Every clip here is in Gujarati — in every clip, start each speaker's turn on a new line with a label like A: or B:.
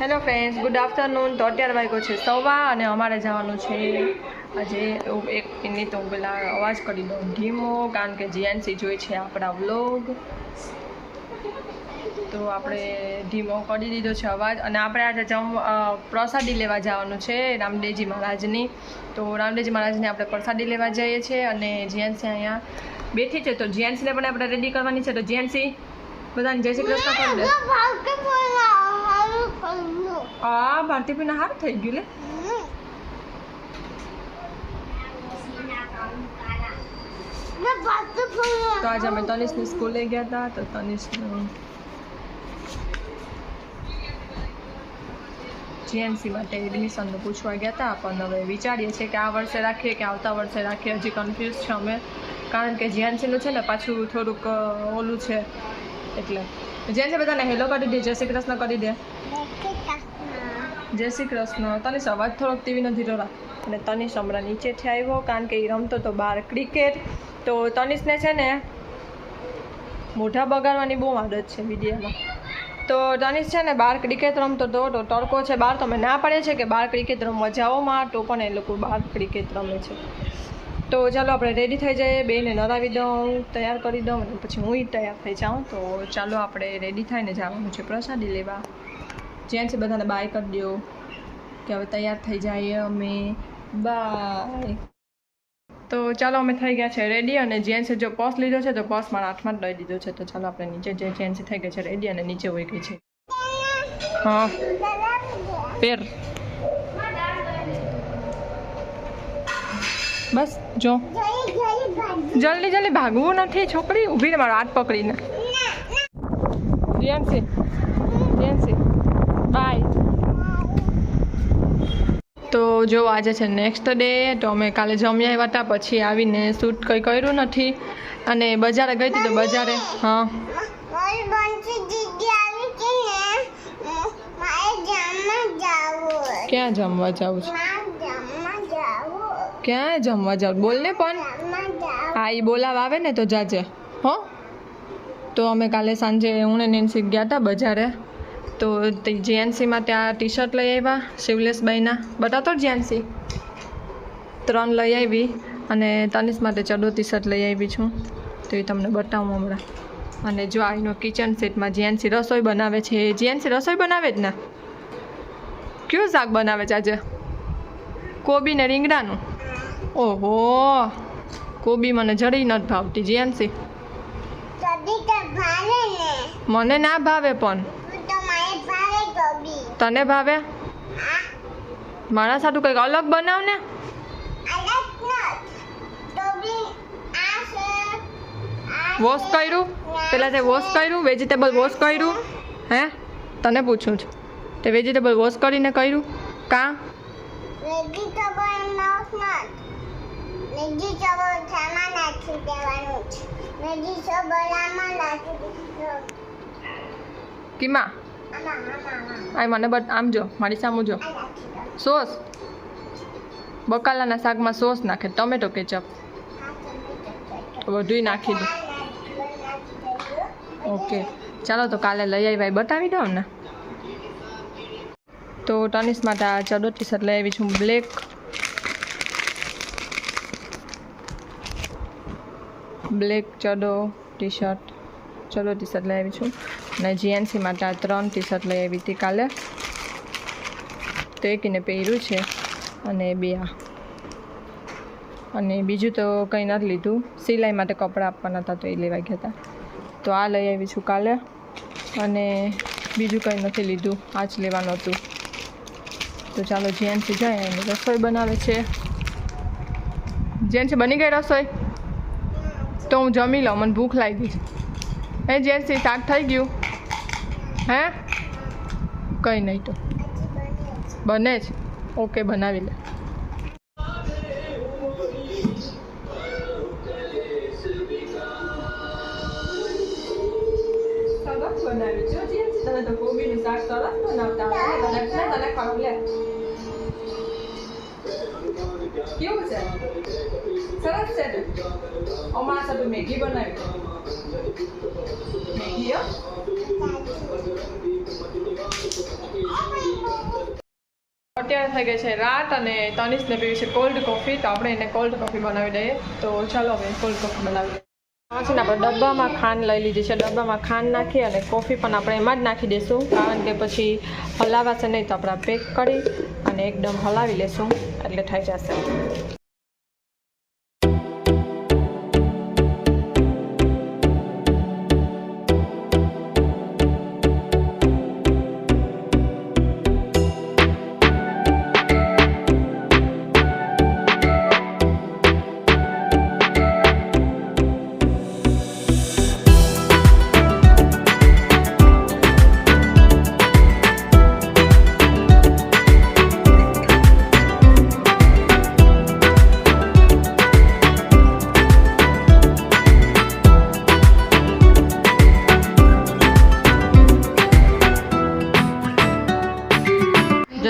A: હેલો ફ્રેન્ડ્સ ગુડ આફ્ટરનૂન તો અત્યારે વાગ્યો છે સવા અને અમારે જવાનું છે આજે એક મિનિટ હું પેલા અવાજ કરી દઉં. ધીમો, કારણ કે જીએનસી જોઈ છે આપણા વ્લોગ તો આપણે ધીમો કરી દીધો છે અવાજ. અને આપણે આજે જમ પ્રસાદી લેવા જવાનું છે રામદેવજી મહારાજની. તો રામદેવજી મહારાજને આપણે પ્રસાદી લેવા જઈએ છીએ અને જીએનસી અહીંયા બેઠી છે. તો જીએનસીને પણ આપણે રેડી કરવાની છે. તો જીએનસી બધાને જય શ્રી કૃષ્ણ કરી દે. આ ભારતી પીના હાર થઈ ગયું લે. તો આજે અમે તનિષની સ્કૂલે ગયા હતા તો તનિષનું જીએમસી માટે એડમિશનનું પૂછવા ગયા હતા. પણ હવે વિચારીએ છીએ કે આ વર્ષે રાખીએ કે આવતા વર્ષે રાખીએ. હજી કન્ફ્યુઝ છે અમે. કારણ કે જીએનસીનું છે ને પાછું થોડુંક ઓલું છે. એટલે જેન્સી બધાને હેલો કરી દે, જય શ્રી કૃષ્ણ કરી દે. જય શ્રી કૃષ્ણ. તને અવાજ થોડોક ટીવીનો ધીરો રોરા અને તનિષ હમણાં નીચેથી આવ્યો, કારણ કે એ રમતો તો બહાર ક્રિકેટ. તો તનિષને છે ને મોઢા બગાડવાની બહુ આદત છે વિડીયોમાં. તો તનિષ છે ને બહાર ક્રિકેટ રમતો હતો તો તડકો છે બહાર તમે ના પાડે છે કે બહાર ક્રિકેટ રમવા જાઓમાં તો પણ એ લોકો બહાર ક્રિકેટ રમે છે. તો ચાલો આપણે રેડી થઈ જઈએ બેને નરાવી દઉં તૈયાર કરી દઉં અને પછી હું તૈયાર થઈ જાઉં. તો ચાલો આપણે રેડી થઈને જવાનું છે પ્રસાદી લેવા. જેન્ટ્સ બધાને બાય કરી દો કે હવે તૈયાર થઈ જઈએ અમે. બાય તો ચાલો અમે થઈ ગયા છે રેડી અને જેન્ટ્સે જો પર્સ લીધો છે તો પર્સ મારા હાથમાં જ લઈ દીધો છે. તો ચાલો આપણે નીચે જે જેન્ટ્સ થઈ ગયા છે રેડી અને નીચે હોઈ ગઈ છે. હા. પેર બસ, જો. જલ્દી જલ્દી ભાગવું નથી, છોકરી ઊભી મારો હાથ પકડીને. જેન્સી જેન્સી બાય તો જો, આજે છે નેક્સ્ટ ડે તો અમે કાલે જમ્યા આવ્યા હતા, પછી આવીને શૂટ કંઈ કર્યું નથી. અને બજારે ગઈ હતી તો બજારે, હા. ક્યાં જમવા જવું છે? ક્યાં જમવા જાવ? બોલ ને પણ. હા એ બોલાવા, આવે ને તો જાજે. હો? તો અમે કાલે સાંજે હું ને નેન્સી ગયા હતા બજારે. તો તે જીએનસી માટે આ ટી શર્ટ લઈ આવ્યા શિવલેશભાઈના બતાતો જીએનસી ત્રણ લઈ આવી અને તનિષ માટે ચડો ટી શર્ટ લઈ આવી છું. તો એ તમને બતાવું હમણાં. અને જો આ એનો કિચન સેટમાં જીએનસી રસોઈ બનાવે છે જીએનસી રસોઈ બનાવે જ ને? કયું શાક બનાવે છે આજે? કોબી ને રીંગણાનું? ઓહો કોબી મને જરી નથી ભાવતી જીએનસી મને ના ભાવે પણ. તને ભાવે? મારા સાથે કંઈક અલગ બનાવ ને? વોશ કર્યું? પેલા તે વોશ કર્યું વેજીટેબલ વોશ કર્યું? હે. તને પૂછું છું. તે વેજીટેબલ વોશ કરીને કર્યું? કાં? કીમાં? આ મને બટ આમ જો મારી સામું જો. સોસ? બકાલાના શાકમાં સોસ નાખે ટમેટો કેચપ તો બધુંય નાખી દો. ઓકે ચાલો તો કાલે લઈ આવ્યા એ બતાવી દઉં ને. તો ટનિસ માટે આ ચડો ટી શર્ટ લઈ આવી છું બ્લેક બ્લેક ચડો ટી શર્ટ ચડો ટી શર્ટ લઈ આવી છું. અને જીએનસી માટે આ ત્રણ ટી શર્ટ લઈ આવી હતી કાલે. તો એકને પહેર્યું છે. અને બે આ. અને બીજું તો કંઈ નથી લીધું. સિલાઈ માટે કપડાં આપવાના હતા તો એ લેવા ગયા હતા. તો આ લઈ આવી છું કાલે. અને બીજું કંઈ નથી લીધું. આ જ લેવાનું હતું. તો ચાલો જેન્સી જાય. અને રસોઈ બનાવે છે. જેન્સી બની ગઈ રસોઈ? તો હું જમી લઉં, મને ભૂખ લાગી છે. હે, જેસી, શાક થઈ ગયું? હે? કંઈ નહીં તો. બને જ ઓકે, બનાવી લે. બનાવી. લે. કેવું છે? સરસ છે ને? અમારા સાથે મેગી બનાવી. મેગી અત્યારે થઈ ગઈ છે રાત અને તનિષને પીવી છે કોલ્ડ કોફી તો આપણે એને કોલ્ડ કોફી બનાવી દઈએ. તો ચાલો હવે કોલ્ડ કોફી બનાવી. છે ને આપણે ડબ્બામાં ખાંડ લઈ લીધી છે. ડબ્બામાં ખાંડ નાખી અને કોફી પણ આપણે એમાં જ નાખી દઈશું. કારણ કે પછી હલાવાશે નહીં તો આપણે પેક કરી અને એકદમ હલાવી લેશું એટલે થઈ જશે.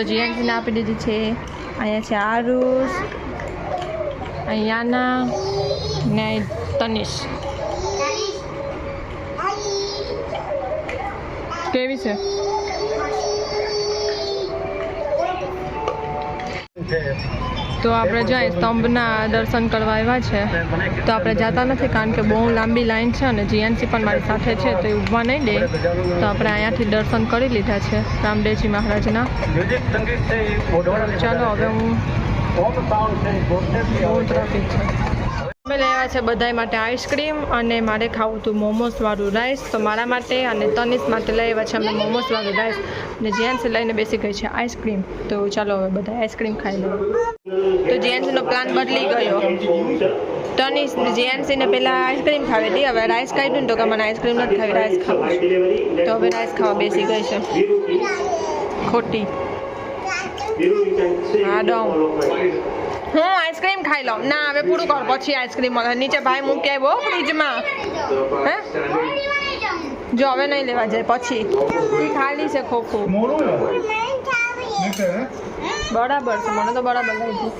A: જો જીએનસીને આપી દીધી છે અહીંયા છે આરુષ અહીંયાના ને તનિષ. કેવી છે? તો આપણે જ્યાં સ્તંભના દર્શન કરવા આવ્યા છે. તો આપણે જતા નથી કારણ કે બહુ લાંબી લાઈન છે અને જીએનસી પણ મારી સાથે છે તો એ ઊભા નહીં દે. તો આપણે અહીંયાથી દર્શન કરી લીધા છે રામદેવજી મહારાજના. ચાલો હવે હું બહુ ટ્રાફિક છે. અમે લેવા છે બધા માટે આઈસ્ક્રીમ અને મારે ખાવું હતું મોમોસ વાળું રાઈસ. તો મારા માટે અને તનિષ માટે આવ્યા છે અમે મોમોસ વાળું રાઈસ. અને જેન્ટ્સ લઈને બેસી ગઈ છે આઈસ્ક્રીમ. તો ચાલો હવે બધા આઈસ્ક્રીમ ખાઈ લઈએ તો જેન્ટ્સનો પ્લાન બદલી ગયો. તનિષ જેન્ટ્સીને પહેલાં આઈસ્ક્રીમ ખાવી હતી. હવે રાઈસ ખાઈ ને તો કે મને આઈસ્ક્રીમ નથી ખાવી રાઈસ ખાવું તો હવે રાઈસ ખાવા બેસી ગઈ છે. ખોટી. હા ડોમ. હું આઈસ્ક્રીમ ખાઈ લઉં. ના હવે પૂરું કર. પછી આઈસ્ક્રીમ મળે. નીચે ભાઈ મૂકી આવ્યો ફ્રીજમાં. હે? જો હવે નહીં લેવા જાય. પછી. ખાલી છે ખોખું. બરાબર છે. મને તો બરાબર લાગ્યું.